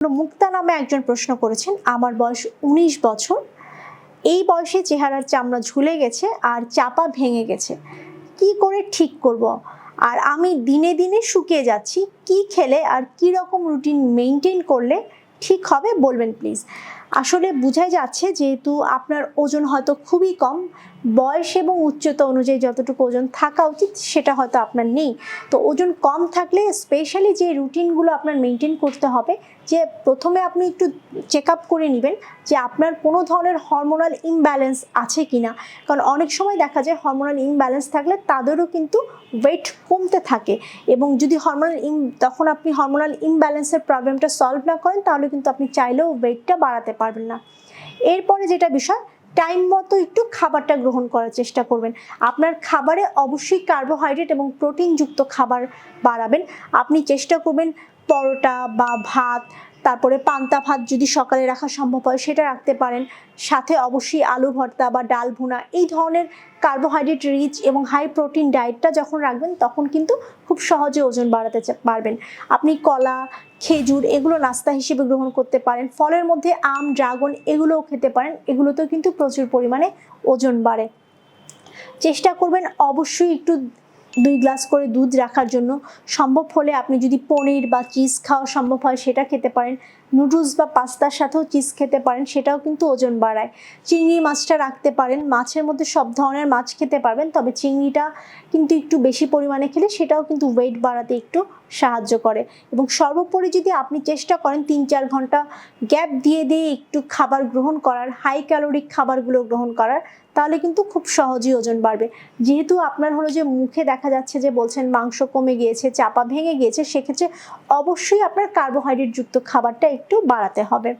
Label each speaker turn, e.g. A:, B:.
A: মুক্তা নামে একজন প্রশ্ন করেছেন, আমার বয়স উনিশ বছর। এই বয়সে চেহারার চামড়া ঝুলে গেছে আর চাপা ভেঙে গেছে। কি করে ঠিক করব? আর আমি দিনে দিনে শুকিয়ে যাচ্ছি। কি খেলে আর কি রকম রুটিন মেনটেন করলে ঠিক হবে বলবেন প্লিজ আসলে বোঝাই যাচ্ছে যেহেতু আপনার ওজন হয়তো খুবই কম, বয়স এবং উচ্চতা অনুযায়ী যতটুকু ওজন থাকা উচিত সেটা হয়তো আপনার নেই। তো ওজন কম থাকলে স্পেশালি যে রুটিনগুলো আপনার মেনটেন করতে হবে, যে প্রথমে আপনি একটু চেক আপ করে নেবেন যে আপনার কোনো ধরনের হরমোনাল ইমব্যালেন্স আছে কি না কারণ অনেক সময় দেখা যায় হরমোনাল ইমব্যালেন্স থাকলে তাদেরও কিন্তু ওয়েট কমতে থাকে এবং যদি হরমোনাল ইম তখন আপনি হরমোনাল ইমব্যালেন্সের প্রবলেমটা সলভ না করেন, তাহলে কিন্তু আপনি চাইলেও ওয়েটটা বাড়াতে পারবেন না। এরপরে যেটা বিষয় টাইম মতো একটু খাবারটা গ্রহণ করার চেষ্টা করবেন। আপনার খাবারে অবশ্যই কার্বোহাইড্রেট এবং প্রোটিনযুক্ত খাবার বাড়াবেন। আপনি চেষ্টা করবেন পরোটা বা ভাত তারপরে পান্তা ভাত যদি সকালে রাখা সম্ভব হয়, সেটা রাখতে পারেন। সাথে অবশ্যই আলু ভর্তা বা ডাল ভুনা। এই ধরনের কার্বোহাইড্রেট রিচ এবং হাই প্রোটিন ডায়েটটা যখন রাখবেন, তখন কিন্তু খুব সহজে ওজন বাড়াতে পারবেন। আপনি কলা, খেজুর এগুলো নাস্তা হিসেবে গ্রহণ করতে পারেন। ফলের মধ্যে আম, ড্রাগন এগুলোও খেতে পারেন। এগুলোতেও কিন্তু প্রচুর পরিমাণে ওজন বাড়ে। চেষ্টা করবেন অবশ্যই একটু দুই গ্লাস করে দুধ রাখার জন্য সম্ভব হলে আপনি যদি পনির বা চিজ খাওয়া সম্ভব হয়, সেটা খেতে পারেন। নুডলস বা পাস্তার সাথেও চিজ খেতে পারেন, সেটাও কিন্তু ওজন বাড়ায়। চিংড়ি মাছটা রাখতে পারেন, মাছের মধ্যে সব ধরনের মাছ খেতে পারবেন, তবে চিংড়িটা কিন্তু একটু বেশি পরিমাণে খেলে সেটাও কিন্তু ওয়েট বাড়াতে একটু সাহায্য করে। এবং সর্বোপরি যদি আপনি চেষ্টা করেন তিন চার ঘণ্টা গ্যাপ দিয়ে দিয়ে একটু খাবার গ্রহণ করার হাই ক্যালোরিক খাবারগুলো গ্রহণ করার, তাহলে কিন্তু খুব সহজেই ওজন বাড়বে। যেহেতু আপনার হলো যে মুখে দেখা যাচ্ছে যে বলছেন মাংস কমে গিয়েছে, চাপা ভেঙে গিয়েছে, সেক্ষেত্রে অবশ্যই আপনার কার্বোহাইড্রেটযুক্ত খাবারটা একটু বাড়াতে হবে।